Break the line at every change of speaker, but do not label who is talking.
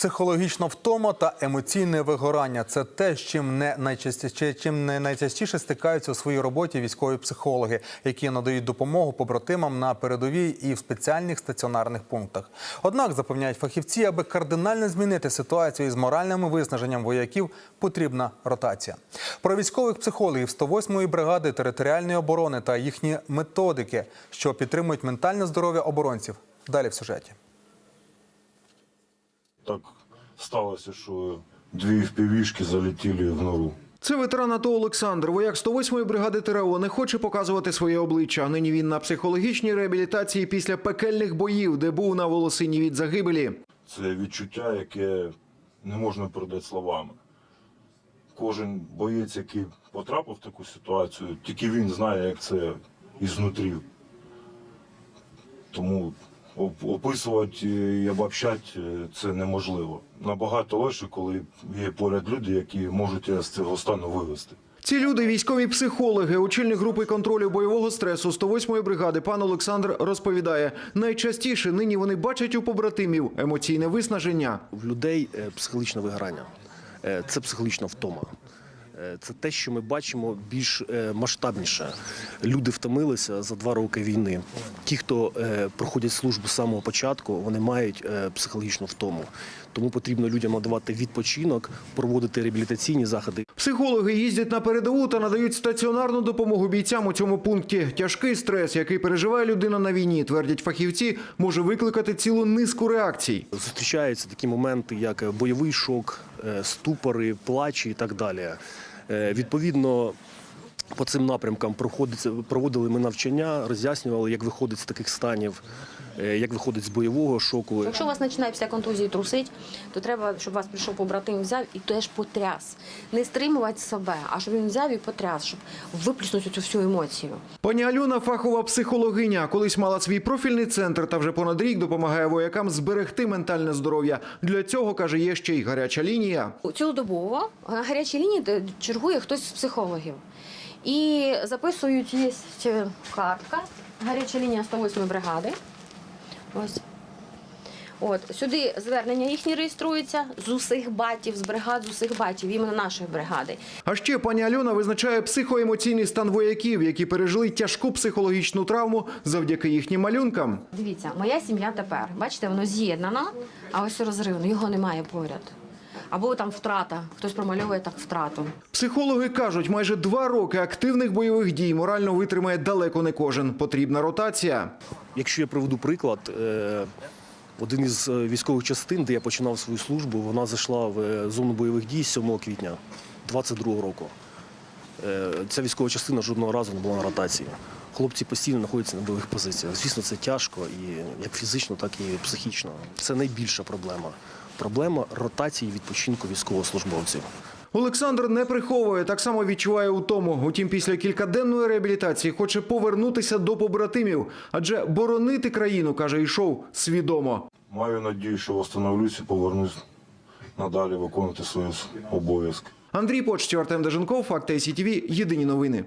Психологічна втома та емоційне вигорання це те, з чим не найчастіше, чим не найчастіше стикаються у своїй роботі військові психологи, які надають допомогу побратимам на передовій і в спеціальних стаціонарних пунктах. Однак запевняють фахівці, аби кардинально змінити ситуацію із моральним виснаженням вояків, потрібна ротація. Про військових психологів 108-ї бригади територіальної оборони та їхні методики, що підтримують ментальне здоров'я оборонців. Далі в сюжеті.
Так сталося, що дві впівішки залетіли в нору.
Це ветеран АТО Олександр, вояк 108-ї бригади ТРО, не хоче показувати своє обличчя. Нині він на психологічній реабілітації після пекельних боїв, де був на волосині від загибелі.
Це відчуття, яке не можна передати словами. Кожен боєць, який потрапив в таку ситуацію, тільки він знає, як це ізнутрі. Тому описувати і обобщати е, це неможливо. Набагато легше, коли є поряд люди, які можуть тебе з цього стану вивести.
Ці люди військові психологи, очільник групи контролю бойового стресу 108-ї бригади. Пан Олександр розповідає, найчастіше нині вони бачать у побратимів емоційне виснаження.
в людей е, психологічне вигорання. Е, Це психологічна втома. Е, Це те, що ми бачимо більш е, масштабніше. Люди втомилися за два роки війни. Ті, хто е, проходять службу з самого початку, вони мають психологічну втому. Тому потрібно людям надавати відпочинок, проводити реабілітаційні заходи.
Психологи їздять на передову та надають стаціонарну допомогу бійцям у цьому пункті. Тяжкий стрес, який переживає людина на війні, твердять фахівці, може викликати цілу низку реакцій.
Зустрічаються такі моменти, як бойовий шок, ступори, плачі і так далі. Е, Відповідно, по цим напрямкам проводили ми навчання, роз'яснювали, як виходить з таких станів, е, як виходить з бойового шоку.
Якщо у вас починає після контузії трусить, то треба, щоб вас прийшов побратим, взяв і теж потряс. Не стримувати себе, а щоб він взяв і потряс, щоб виплюснути цю всю емоцію.
Пані Альона фахова психологиня. Колись мала свій профільний центр та вже понад рік допомагає воякам зберегти ментальне здоров'я. Для цього каже, є ще й гаряча лінія.
Цілодобово на гарячій лінії чергує хтось з психологів. І записують, є картка, гаряча лінія 108 бригади. Ось. От, сюди звернення їхні реєструються з усіх батів, з бригад, з усіх батів, іменно нашої бригади.
А ще пані Альона визначає психоемоційний стан вояків, які пережили тяжку психологічну травму завдяки їхнім малюнкам.
Дивіться, моя сім'я тепер. Бачите, воно з'єднано, а ось розривно, його немає поряд. Або там втрата. Хтось промальовує так втрату.
Психологи кажуть, майже два роки активних бойових дій морально витримає далеко не кожен. Потрібна ротація.
Якщо я приведу приклад, е, один із е, військових частин, де я починав свою службу, вона зайшла в е, зону бойових дій 7 квітня 22 року. Ця військова частина жодного разу не була на ротації. Хлопці постійно знаходяться на бойових позиціях. Звісно, це тяжко і як фізично, так і психічно. Це найбільша проблема. Проблема ротації відпочинку військовослужбовців.
Олександр не приховує, так само відчуває утому. Утім, після кількаденної реабілітації хоче повернутися до побратимів, адже боронити країну, каже, йшов свідомо.
Маю надію, що встановлюсь і повернусь надалі виконувати свої обов'язки.
Андрій Почтів, Артем Деженков, Факти СІТВ, Єдині новини.